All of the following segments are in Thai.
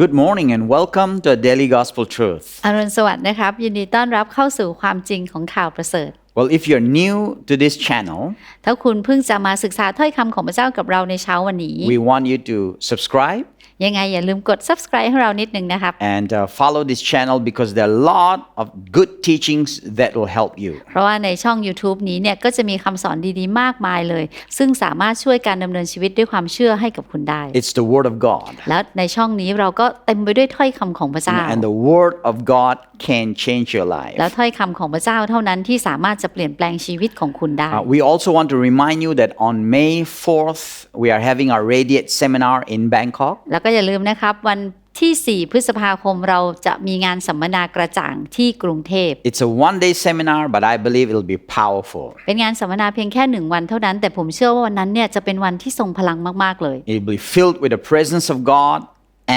Good morning and welcome to Daily Gospel Truth. อรุณสวัสดิ์นะครับ ยินดีต้อนรับเข้าสู่ความจริงของข่าวประเสริฐ Well, if you're new to this channel, ถ้าคุณเพิ่งจะมาศึกษาถ้อยคำของพระเจ้ากับเราในเช้าวันนี้ we want you to subscribe ยังไงอย่าลืมกด subscribe ให้เรานิดนึงนะครับ and uh, follow this channel because there are a lot of good teachings that will help you. เพราะว่าในช่อง YouTube นี้เนี่ยก็จะมีคำสอนดีๆ มากมายเลย ซึ่งสามารถช่วยการดำเนินชีวิตด้วยความเชื่อให้กับคุณได้ It's the Word of God. แล้วในช่องนี้เราก็เต็มไปด้วยถ้อยคำของพระเจ้า And the Word of God can change your life. แล้วถ้อยคำของพระเจ้าเท่านั้นที่สามารถจะเปลี่ยนแปลงชีวิตของคุณได้ Uh, we also want to remind you that on May 4th, we are having our Radiate seminar in Bangkok. แล้วก็อย่าลืมนะครับ วันที่ 4 พฤษภาคมเราจะมีงานสัมมนากระจ่างที่กรุงเทพ It's a one day seminar, but I believe it'll be powerful. เป็นงานสัมมนาเพียงแค่หนึ่งวันเท่านั้น แต่ผมเชื่อว่าวันนั้นเนี่ยจะเป็นวันที่ทรงพลังมาก ๆ เลย It'll be filled with the presence of God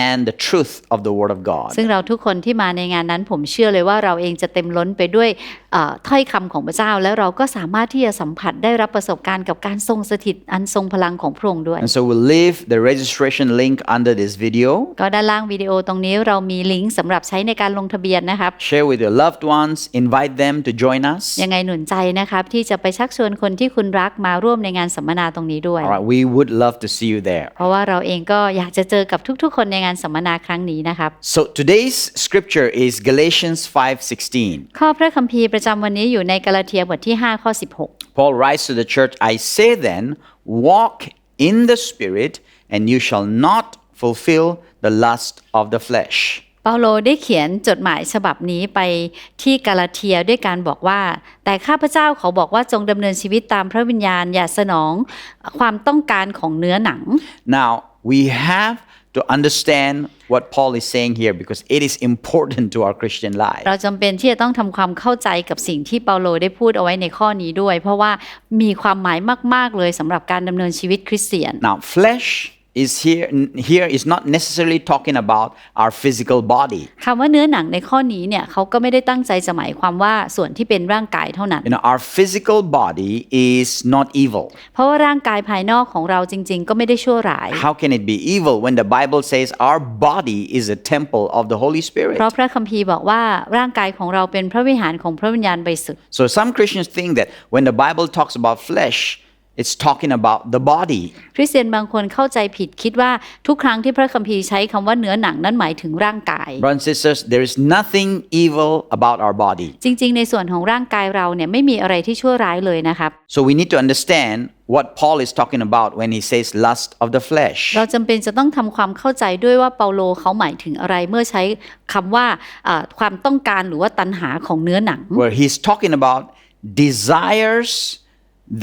and the truth of the Word of God. ซึ่งเราทุกคนที่มาในงานนั้นผมเชื่อเลยว่าเราเองจะเต็มล้นไปด้วยเอ่อ ถ้อยคำของพระเจ้า แล้วเราก็สามารถที่จะสัมผัสได้รับประสบการณ์กับการทรงสถิตอันทรงพลังของพระองค์ด้วย And so we'll leave the registration link under this video. ก็ด้านล่างวิดีโอตรงนี้เรามีลิงก์สำหรับใช้ในการลงทะเบียนนะครับ Share with your loved ones, invite them to join us. ยังไงหนุนใจนะครับที่จะไปชักชวนคนที่คุณรักมาร่วมในงานสัมมนาตรงนี้ด้วย All right, we would love to see you there. เพราะว่าเราเองก็อยากจะเจอกับทุกๆ คนในงานสัมมนาครั้งนี้นะครับ So today's scripture is Galatians 5:16. ข้อพระคัมภีร์ประจำวันนี้อยู่ในกาลาเทียบทที่5ข้อ16 Paul writes to the church, I say then, walk in the spirit and you shall not fulfill the lust of the flesh. เปาโลได้เขียนจดหมายฉบับนี้ไปที่กาลาเทียด้วยการบอกว่า แต่ข้าพเจ้าเขาบอกว่าจงดำเนินชีวิตตามพระวิญญาณอย่าสนองความต้องการของเนื้อหนัง Now, we have to understand what Paul is saying here because it is important to our Christian life. เราจำเป็นที่จะต้องทำความเข้าใจกับสิ่งที่เปาโลได้พูดเอาไว้ในข้อนี้ด้วย เพราะว่ามีความหมายมาก ๆ เลยสำหรับการดำเนินชีวิตคริสเตียน Now, flesh is here here is not necessarily talking about our physical body. คำว่าเนื้อหนังในข้อนี้เนี่ยเขาก็ไม่ได้ตั้งใจจะหมายความว่าส่วนที่เป็นร่างกายเท่านั้น You know, our physical body is not evil. เพราะว่าร่างกายภายนอกของเราจริง ๆ ก็ไม่ได้ชั่วร้าย How can it be evil when the Bible says our body is a temple of the Holy Spirit? เพราะพระคัมภีร์บอกว่าร่างกายของเราเป็นพระวิหารของพระวิญญาณบริสุทธิ์ So some Christians think that when the Bible talks about flesh, it's talking about the body. คริสเตียนบางคนเข้าใจผิดคิดว่าทุกครั้งที่พระคัมภีร์ใช้คำว่าเนื้อหนังนั้นหมายถึงร่างกาย Brothers and sisters, there is nothing evil about our body. จริงๆ ในส่วนของร่างกายเราเนี่ยไม่มีอะไรที่ชั่วร้ายเลยนะครับ So we need to understand what Paul is talking about when he says lust of the flesh. เราจำเป็นจะต้องทำความเข้าใจด้วยว่าเปาโลเขาหมายถึงอะไรเมื่อใช้คำว่าอ่าความต้องการหรือว่าตัณหาของเนื้อหนัง Where he's talking about desires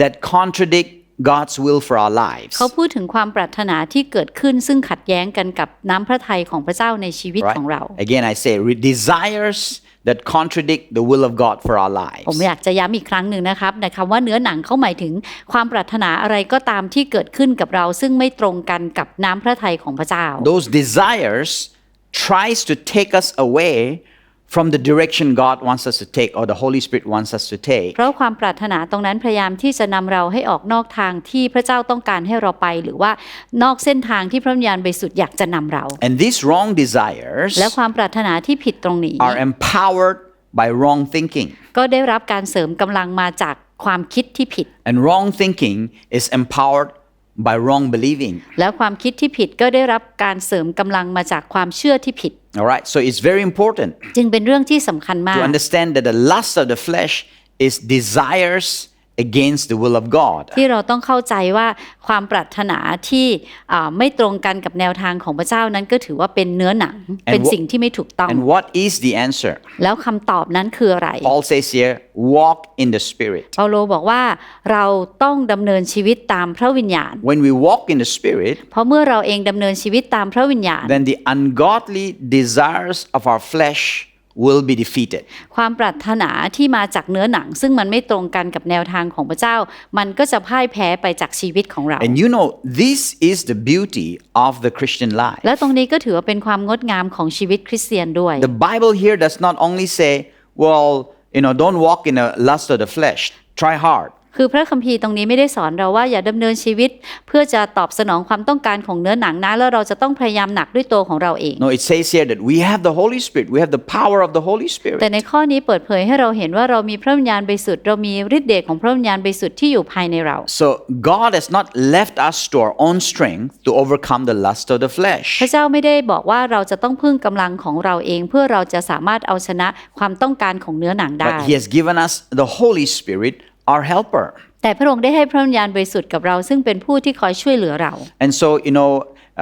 that contradict God's will for our lives. เขาพูดถึงความปรารถนาที่เกิดขึ้นซึ่งขัดแย้งกันกับน้ำพระทัยของพระเจ้าในชีวิต Right? ของเรา Again, I say re- desires that contradict the will of God for our lives. ผมอยากจะย้ำอีกครั้งหนึ่งนะครับในคำว่าเนื้อหนังเขาหมายถึงความปรารถนาอะไรก็ตามที่เกิดขึ้นกับเรา ซึ่งไม่ตรงกันกับน้ำพระทัยของพระเจ้า Those desires tries to take us away from the direction God wants us to take or the Holy Spirit wants us to take. เพราะความปรารถนาตรงนั้นพยายามที่จะนำเราให้ออกนอกทางที่พระเจ้าต้องการให้เราไป หรือว่านอกเส้นทางที่พระวิญญาณบริสุทธิ์อยากจะนำเรา And these wrong desires และความปรารถนาที่ผิดตรงนี้ are empowered by wrong thinking. ก็ได้รับการเสริมกำลังมาจากความคิดที่ผิด And wrong thinking is empowered by wrong believing. และความคิดที่ผิดก็ได้รับการเสริมกำลังมาจากความเชื่อที่ผิด All right, so it's very important จึงเป็นเรื่องที่สำคัญมา to ก understand that the lust of the flesh is desires against the will of God. ที่เราต้องเข้าใจว่าความปรารถนาที่อ่าไม่ตรงกันกับแนวทางของพระเจ้านั้นก็ถือว่าเป็นเนื้อหนัง เป็น wha- สิ่งที่ไม่ถูกต้อง And what is the answer? แล้วคำตอบนั้นคืออะไร Paul says here, walk in the Spirit. เปาโลบอกว่าเราต้องดำเนินชีวิตตามพระวิญญาณ When we walk in the Spirit, เพราะเมื่อเราเองดำเนินชีวิตตามพระวิญญาณ then the ungodly desires of our flesh will be defeated. ความปรารถนาที่มาจากเนื้อหนัง ซึ่งมันไม่ตรงกันกับแนวทางของพระเจ้า มันก็จะพ่ายแพ้ไปจากชีวิตของเรา And you know, this is the beauty of the Christian life. และตรงนี้ก็ถือว่าเป็นความงดงามของชีวิตคริสเตียนด้วย The Bible here does not only say, well, you know, don't walk in the lust of the flesh, try hard. คือพระคัมภีร์ตรงนี้ไม่ได้สอนเราว่าอย่าดำเนินชีวิต เพื่อจะตอบสนองความต้องการของเนื้อหนังนะแล้วเราจะต้องพยายามหนักด้วยตัวของเราเอง No, it says here that we have the Holy Spirit, we have the power of the Holy แต่ Spirit. ในข้อนี้เปิดเผยให้เราเห็นว่าเรามีพระวิญญาณบริสุทธิ์เรามีฤทธิ์เดชของพระวิญญาณบริสุทธิ์ที่อยู่ภายในเรา So God has not left us to our own strength to overcome the lust of the พ flesh. ระเจ้าไม่ได้บอกว่าเราจะต้องพึ่งกำลังของเราเอง เพื่อเราจะสามารถเอาชนะความต้องการของเนื้อหนังได้ But He has given us the Holy Spirit, our helper. แต่พระองค์ได้ให้พระวิญญาณบริสุทธิ์กับเราซึ่งเป็นผู้ที่คอยช่วยเหลือเรา And so, you know,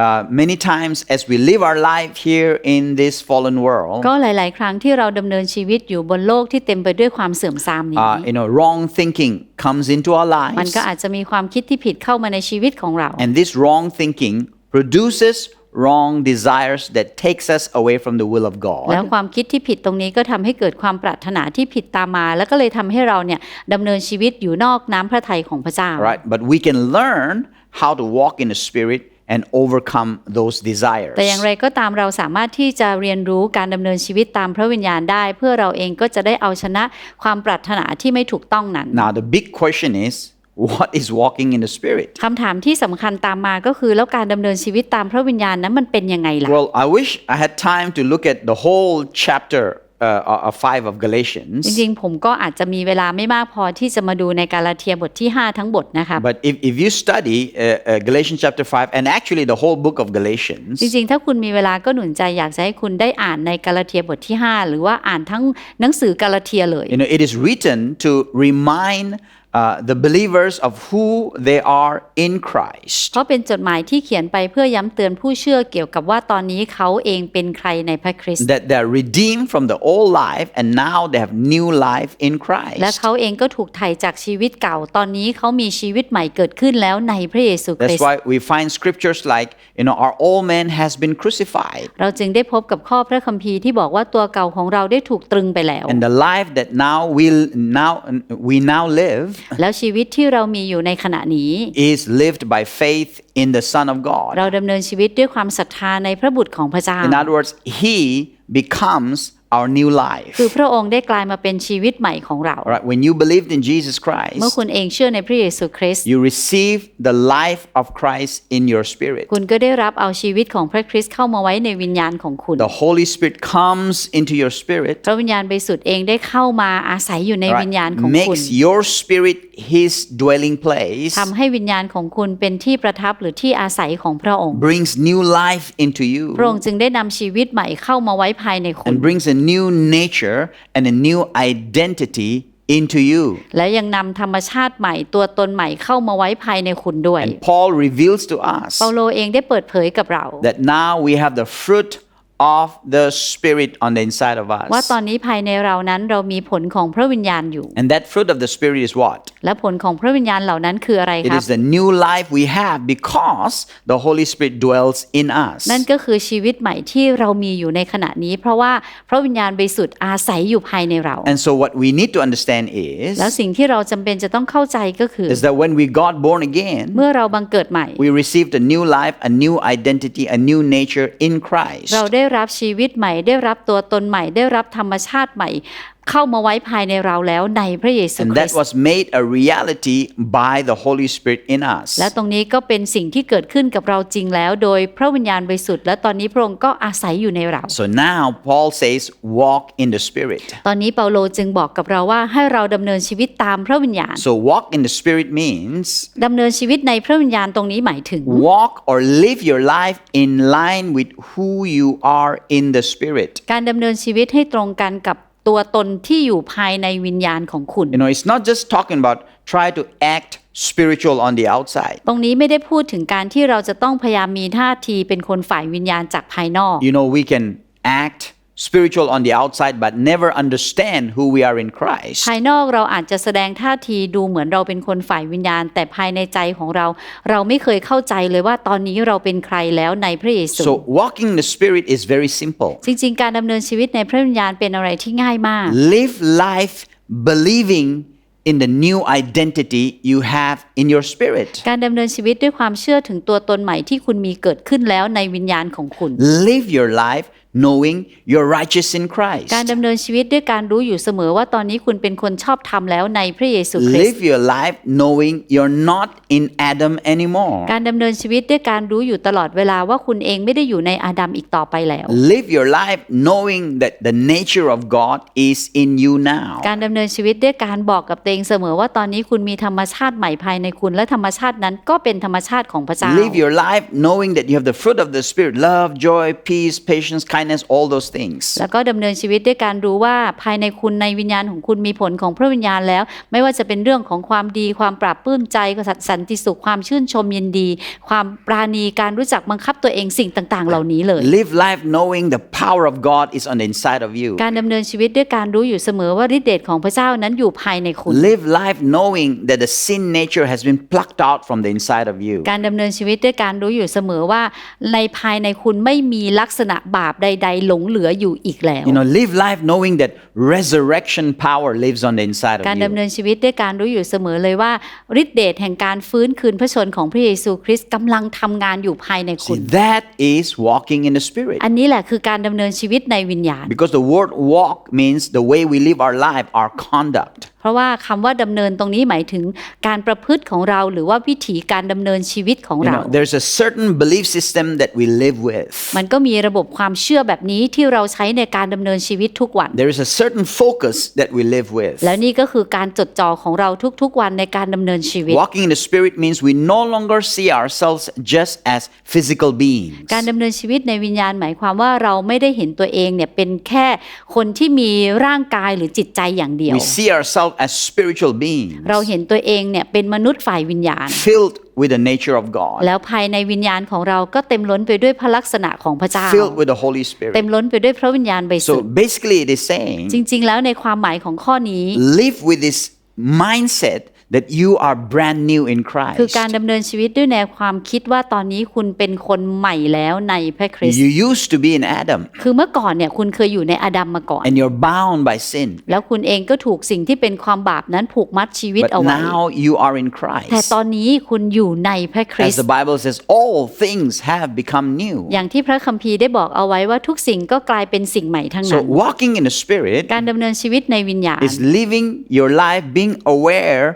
uh, many times as we live our life here in this fallen world, ก็หลายๆ ครั้งที่เราดำเนินชีวิตอยู่บนโลกที่เต็มไปด้วยความเสื่อมทรามนี้ uh, you know, wrong thinking comes into our มัน lives. ก็อาจจะมีความคิดที่ผิดเข้ามาในชีวิตของเรา And this wrong thinking produces wrong desires that takes us away from the will of แล้ว God. ความคิดที่ผิดตรงนี้ก็ทำให้เกิดความปรารถนาที่ผิดตามมา แล้วก็เลยทำให้เราเนี่ยดำเนินชีวิตอยู่นอกน้ำพระทัยของพระเจ้า Right? But we can learn how to walk in the Spirit and overcome those desires. แต่อย่างไรก็ตามเราสามารถที่จะเรียนรู้การดำเนินชีวิตตามพระวิญญาณได้ เพื่อเราเองก็จะได้เอาชนะความปรารถนาที่ไม่ถูกต้องนั้น Now, the big question is what is walking in the Spirit? คำถามที่สำคัญตามมาก็คือแล้วการดำเนินชีวิตตามพระวิญญาณนั้นมันเป็นยังไงล่ะ Well, I wish I had time to look at the whole chapter uh, of 5 of Galatians. จริงๆ ผมก็อาจจะมีเวลาไม่มากพอที่จะมาดูในกาลาเทียบทที่ 5 ทั้งบทนะครับ But if, if you study uh, uh, Galatians chapter 5 and actually the whole book of Galatians, จริงๆ ถ้าคุณมีเวลาก็หนุนใจอยากจะให้คุณได้อ่านในกาลาเทียบทที่ 5 หรือว่าอ่านทั้งหนังสือกาลาเทียเลย you know, it is written to remind uh, the believers of who they are in Christ. เพราะเป็นจดหมายที่เขียนไปเพื่อย้ำเตือนผู้เชื่อเกี่ยวกับว่าตอนนี้เขาเองเป็นใครในพระคริสต์ That they're redeemed from the old life and now they have new life in และ Christ. เขาเองก็ถูกไถ่จากชีวิตเก่า ตอนนี้เขามีชีวิตใหม่เกิดขึ้นแล้วในพระเยซูคริส That's ต์ why we find scriptures like, you know, our old man has been crucified. เราจึงได้พบกับข้อพระคัมภีร์ที่บอกว่าตัวเก่าของเราได้ถูกตรึงไปแล้ว And the life that now we now we now live แล้วชีวิตที่เรามีอยู่ในขณะนี้ is lived by faith in the Son of เรา God. ดำเนินชีวิตด้วยความศรัทธาในพระบุตรของพระเจ้า In other words, He becomes our new life. คือพระองค์ได้กลายมาเป็นชีวิตใหม่ของเรา All right, when you believed in Jesus เมื่อ Christ, คุณเองเชื่อในพระเยซูคริสต์ you received the life of Christ in your spirit. คุณก็ได้รับเอาชีวิตของพระคริสต์เข้ามาไว้ในวิญญาณของคุณ The Holy Spirit comes into your spirit, พระวิญญาณบริสุทธิ์เองได้เข้ามาอาศัยอยู่ใน all วิญญาณ right, ของคุณ makes your spirit His dwelling place, ทำให้วิญญาณของคุณเป็นที่ประทับหรือที่อาศัยของพระองค์ brings new life into พระอง you, ค์จึงได้นำชีวิตใหม่เข้ามาไว้ภายในคุณ and brings a new nature and a new identity into you. และยังนำธรรมชาติใหม่ตัวตนใหม่เข้ามาไว้ภายในคุณด้วย And Paul reveals to us เปาโลเองได้เปิดเผยกับเรา that now we have the fruit of the Spirit on the inside of ว่า us. ตอนนี้ภายในเรานั้นเรามีผลของพระวิญญาณอยู่ And that fruit of the Spirit is what? และผลของพระวิญญาณเหล่านั้นคืออะไร It ครับ is the new life we have because the Holy Spirit dwells in us. นั่นก็คือชีวิตใหม่ที่เรามีอยู่ในขณะนี้ เพราะว่าพระวิญญาณบริสุทธิ์อาศัยอยู่ภายในเรา And so what we need to understand แล้ว is, สิ่งที่เราจำเป็นจะต้องเข้าใจก็คือ is that when we got born again, เมื่อเราบังเกิดใหม่ we received a new life, a new identity, a new nature in Christ. เราได้ รับชีวิตใหม่ ได้รับตัวตนใหม่ ได้รับธรรมชาติใหม่ เข้ามาไว้ภายในเราแล้วในพระเยซู And คริ that สต์ was made a reality by the Holy Spirit in us. และตรงนี้ก็เป็นสิ่งที่เกิดขึ้นกับเราจริงแล้ว โดยพระวิญญาณบริสุทธิ์และตอนนี้พระองค์ก็อาศัยอยู่ในเรา So now Paul says, walk in the Spirit. ตอนนี้เปาโลจึงบอกกับเราว่าให้เราดำเนินชีวิตตามพระวิญญาณ So walk in the Spirit means ดำเนินชีวิตในพระวิญญาณตรงนี้หมายถึง walk or live your life in line with who you are in the Spirit. การดำเนินชีวิตให้ตรงกันกับ ตัวตนที่อยู่ภายในวิญญาณของคุณ You know, it's not just talking about try to act spiritual on the outside. ตรงนี้ไม่ได้พูดถึงการที่เราจะต้องพยายามมีท่าทีเป็นคนฝ่ายวิญญาณจากภายนอก You know, we can act spiritual on the outside but never understand who we are in Christ. ภายนอกเราอาจจะแสดงท่าทีดูเหมือนเราเป็นคนฝ่ายวิญญาณ แต่ภายในใจของเรา เราไม่เคยเข้าใจเลยว่าตอนนี้เราเป็นใครแล้วในพระเยซู So walking in the Spirit is very simple. จริงๆ การดำเนินชีวิตในพระวิญญาณเป็นอะไรที่ง่ายมาก Live life believing in the new identity you have in your spirit. การดำเนินชีวิตด้วยความเชื่อถึงตัวตนใหม่ที่คุณมีเกิดขึ้นแล้วในวิญญาณของคุณ Live your life knowing you're righteous in Christ. การดำเนินชีวิตด้วยการรู้อยู่เสมอว่าตอนนี้คุณเป็นคนชอบธรรมแล้วในพระเยซูคริสต์ Live your life knowing you're not in Adam anymore. การดำเนินชีวิตด้วยการรู้อยู่ตลอดเวลาว่าคุณเองไม่ได้อยู่ในอาดัมอีกต่อไปแล้ว Live your life knowing that the nature of God is in you now. การดำเนินชีวิตด้วยการบอกกับตัวเองเสมอว่าตอนนี้คุณมีธรรมชาติใหม่ภายในคุณและธรรมชาตินั้นก็เป็นธรรมชาติของพระเจ้า Live your life knowing that you have the fruit of the Spirit love, joy, peace, patience, kindness, all those things. แล้วก็ดำเนินชีวิตด้วยการรู้ว่าภายในคุณในวิญญาณของคุณมีผลของพระวิญญาณแล้ว ไม่ว่าจะเป็นเรื่องของความดีความปราบปลื้มใจสันติสุขความชื่นชมยินดี ความปราณีการรู้จักบังคับตัวเองสิ่งต่าง ๆ เหล่านี้เลย Live life knowing the power of God is on the inside of you. การดำเนินชีวิตด้วยการรู้อยู่เสมอว่าฤทธิเดชของพระเจ้านั้นอยู่ภายในคุณ Live life knowing that the sin nature has been plucked out from the inside of you. การดำเนินชีวิตด้วยการรู้อยู่เสมอว่าในภายในคุณไม่มีลักษณะบาปใดๆ หลงเหลืออยู่อีกแล้ว You know, live life knowing that resurrection power lives on the inside การ of ดำ you. เนินชีวิตด้วยการรู้อยู่เสมอเลยว่าฤทธิเดชแห่งการฟื้นคืนพระชนของพระเยซูคริสต์กำลังทำงานอยู่ภายในคุ See, ณ that is walking in the Spirit. อันนี้แหละคือการดำเนินชีวิตในวิญญาณ Because the word walk means the way we live our life, our conduct. เพราะว่าคำว่าดำเนินตรงนี้หมายถึงการประพฤติของเราหรือว่าวิถีการดำเนินชีวิตของ You เรา know, there's a certain belief system that we live with. มันก็มีระบบความเชื่อแบบนี้ที่เราใช้ในการดำเนินชีวิตทุกวัน There is a certain focus that we live with. แล้วนี่ก็คือการจดจ่อของเราทุกๆวันในการดำเนินชีวิต Walking in the Spirit means we no longer see ourselves just as physical beings. การดำเนินชีวิตในวิญญาณหมายความว่าเราไม่ได้เห็นตัวเองเนี่ยเป็นแค่คนที่มีร่างกายหรือจิตใจอย่างเดียว We see ourselves as spiritual beings เราเห็นตัวเองเนี่ยเป็นมนุษย์ฝ่ายวิญญาณ filled with the nature of God, แล้วภายในวิญญาณของเราก็เต็มล้นไปด้วยพระลักษณะของพระเจ้า filled with the Holy เต็ม Spirit. ล้นไปด้วยพระวิญญาณบริสุท So ธิ์ basically, it is saying จริง ๆ แล้วในความหมายของข้อนี้ live with this mindset that you are brand new in คือ Christ. การดำเนินชีวิตด้วยแนวความคิดว่าตอนนี้คุณเป็นคนใหม่แล้วในพระคริสต์ You used to be in Adam คือเมื่อก่อนเนี่ยคุณเคยอยู่ในอาดัมมาก่อน and you're bound by sin. แล้วคุณเองก็ถูกสิ่งที่เป็นความบาปนั้นผูกมัดชีวิต But เอาไว้ now you are in แต่ Christ. ตอนนี้คุณอยู่ในพระคริส As ต์ the Bible says, all things have become new. อย่างที่พระคัมภีร์ได้บอกเอาไว้ว่าทุกสิ่งก็กลายเป็นสิ่งใหม่ทั้ง So นั้น walking in the Spirit การดำเนินชีวิตในวิญญาณ is living your life being aware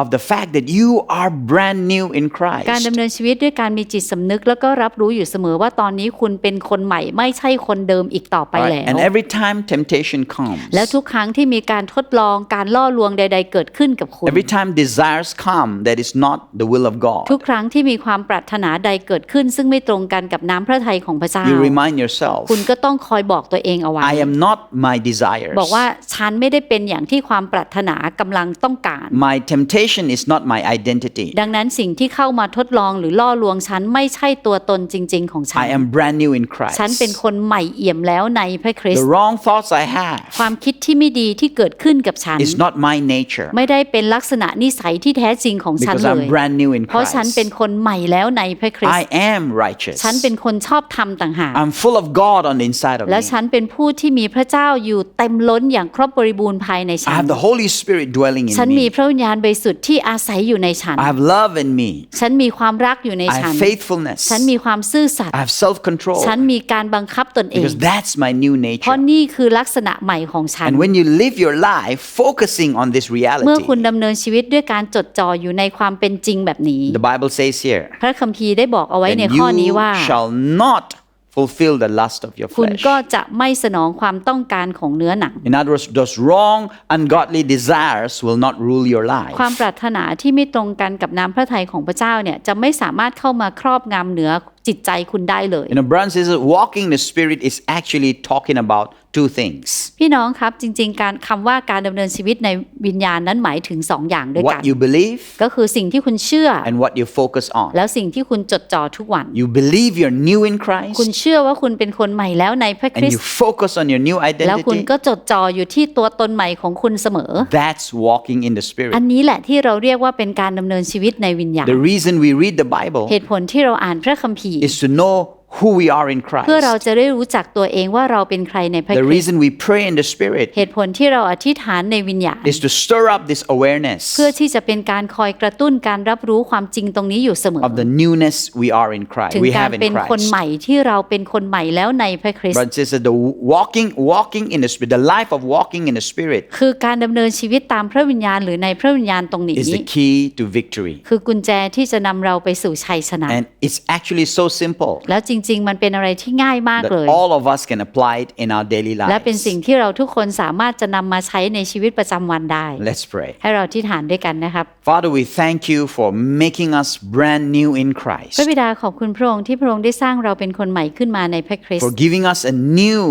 of the fact that you are brand new in การ Christ. ดำเนินชีวิตด้วยการมีจิตสำนึกแล้วก็รับรู้อยู่เสมอว่าตอนนี้คุณเป็นคนใหม่ไม่ใช่คนเดิมอีกต่อไป Right? แล้ว And every time temptation comes, แล้วทุกครั้งที่มีการทดลองการล่อลวงใด ๆ เกิดขึ้นกับคุณ every time desires come that is not the will of God, ทุกครั้งที่มีความปรารถนาใดเกิดขึ้น ซึ่งไม่ตรงกันกับน้ำพระทัยของพระเจ้า you remind yourself, คุณก็ต้องคอยบอกตัวเองเอาไว้ I am not my desires. บอกว่าฉันไม่ได้เป็นอย่างที่ความปรารถนากำลังต้องการ My temptation is not my identity. ดังนั้นสิ่งที่เข้ามาทดลองหรือล่อลวงฉันไม่ใช่ตัวตนจริง ๆ ของฉัน I am brand new in Christ. ฉันเป็นคนใหม่เอี่ยมแล้วในพระคริส The ต์ wrong thoughts I ค have วามคิดที่ไม่ดีที่เกิดขึ้นกับฉัน is not my nature ไม่ได้เป็นลักษณะนิสัยที่แท้จริงของฉัน because เล I'm ย brand new in เพราะฉันเป็น Christ. คนใหม่แล้วในพระคริส I ต์ am righteous. ฉันเป็นคนชอบธรรมต่างหาก I'm full of God on the inside of และ me. ฉันเป็นผู้ที่มีพระเจ้าอยู่เต็มล้นอย่างครบบริบูรณ์ภายใน I ฉัน have the Holy Spirit dwelling ฉัน in มี me. พระวิญญาณบริสุทธิ์ที่อาศัยอยู่ในฉัน I have love in me. ฉันมีความรักอยู่ใน I ฉัน have faithfulness. ฉันมีความซื่อสัตย์ I have self control ฉันมีการบังคับตนเอง because that's my new เพราะ nature. นี่คือลักษณะใหม่ของฉัน And when you live your life focusing on this เมื่อ reality, คุณดำเนินชีวิตด้วยการจดจ่ออยู่ในความเป็นจริงแบบนี้ the Bible says here, พระคัมภีร์ได้บอกเอาไว้ใน then ข้อนี้ว่า you shall not fulfill the lust of your คุณ flesh. ก็จะไม่สนองความต้องการของเนื้อหนัง In other words, those wrong, ungodly desires will not rule your life. ความปรารถนาที่ไม่ตรงกันกับน้ำพระทัยของพระเจ้าเนี่ยจะไม่สามารถเข้ามาครอบงำเหนือ จิตใจคุณได้เลย You know, Brown says that walking in the Spirit is actually talking about two things พี่น้องครับจริง ๆ การคำว่าการดำเนินชีวิตในวิญญาณนั้นหมายถึงสองอย่างด้วยกัน what you believe ก็คือสิ่งที่คุณเชื่อ and what you focus on. แล้วสิ่งที่คุณจดจ่อทุกวัน You believe you're new in คุณ Christ เชื่อว่าคุณเป็นคนใหม่แล้วในพระค and ริส you ต์ focus on your new แล้วคุณ identity. ก็จดจ่ออยู่ที่ตัวตนใหม่ของคุณเสมอ That's walking in the อั Spirit. นนี้แหละที่เราเรียกว่าเป็นการดำเนินชีวิตในวิญญาณ The reason we read the Bible เหตุผลที่เราอ่านพระคัมภีร์ is to know who we are in เพื่อเรา Christ. จะได้รู้จักตัวเองว่าเราเป็นใครในพระ The คริสต์ reason we pray in the Spirit เหตุผลที่เราอธิษฐานในวิญญาณ is to stir up this awareness เพื่อที่จะเป็นการคอยกระตุ้นการรับรู้ความจริงตรงนี้อยู่เสมอ of the newness we are in Christ. ถึง We การ have in เป็นคน Christ. ใหม่ที่เราเป็นคนใหม่แล้วในพระคริสต์ Brothers and sisters, the walking, walking in the Spirit, the life of walking in the Spirit คือการดำเนินชีวิตตามพระวิญญาณหรือในพระวิญญาณตรงนี้ is the key to victory. คือกุญแจที่จะนำเราไปสู่ชัยชนะ And it's actually so simple แล้วจริงๆ มันเป็นอะไรที่ง่ายมาก that เลย all of us can apply it in our daily และเป็น lives. สิ่งที่เราทุกคนสามารถจะนำมาใช้ในชีวิตประจำวันได้ Let's pray. ให้เราที่ฐานด้วยกันนะครับ Father, we thank you for making us brand new in พ Christ, ระบิดาขอบคุณพระองค์ที่พระองค์ได้สร้างเราเป็นคนใหม่ขึ้นมาในพระคริส for ต์ giving us a new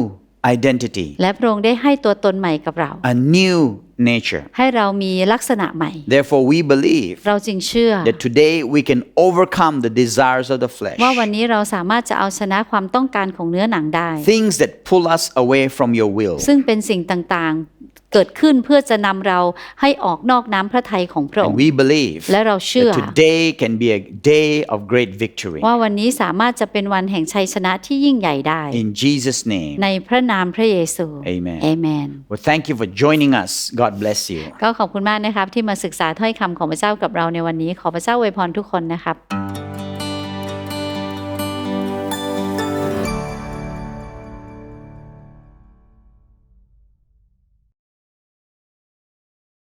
identity, และพระองค์ได้ให้ตัวตนใหม่กับเรา a new nature. ให้เรามีลักษณะใหม่ Therefore, we believe เราจึงเชื่อ that today we can overcome the desires of the flesh, ว่าวันนี้เราสามารถจะเอาชนะความต้องการของเนื้อหนังได้ things that pull us away from your will. ซึ่งเป็นสิ่งต่างๆ เกิดขึ้นเพื่อจะนำเราให้ออกนอกน้ำพระทัยของพระอง And ค์ we believe และเราเชื่อ that today can be a day of great victory. ว่าวันนี้สามารถจะเป็นวันแห่งชัยชนะที่ยิ่งใหญ่ได้ In Jesus' name. ในพระนามพระเยซู Amen เอเมน Well, thank you for joining us. God bless you. ก็ขอบคุณมากนะครับที่มาศึกษาถ้อยคำของพระเจ้ากับเราในวันนี้ขอพระเจ้าอวยพรทุกคนนะครับ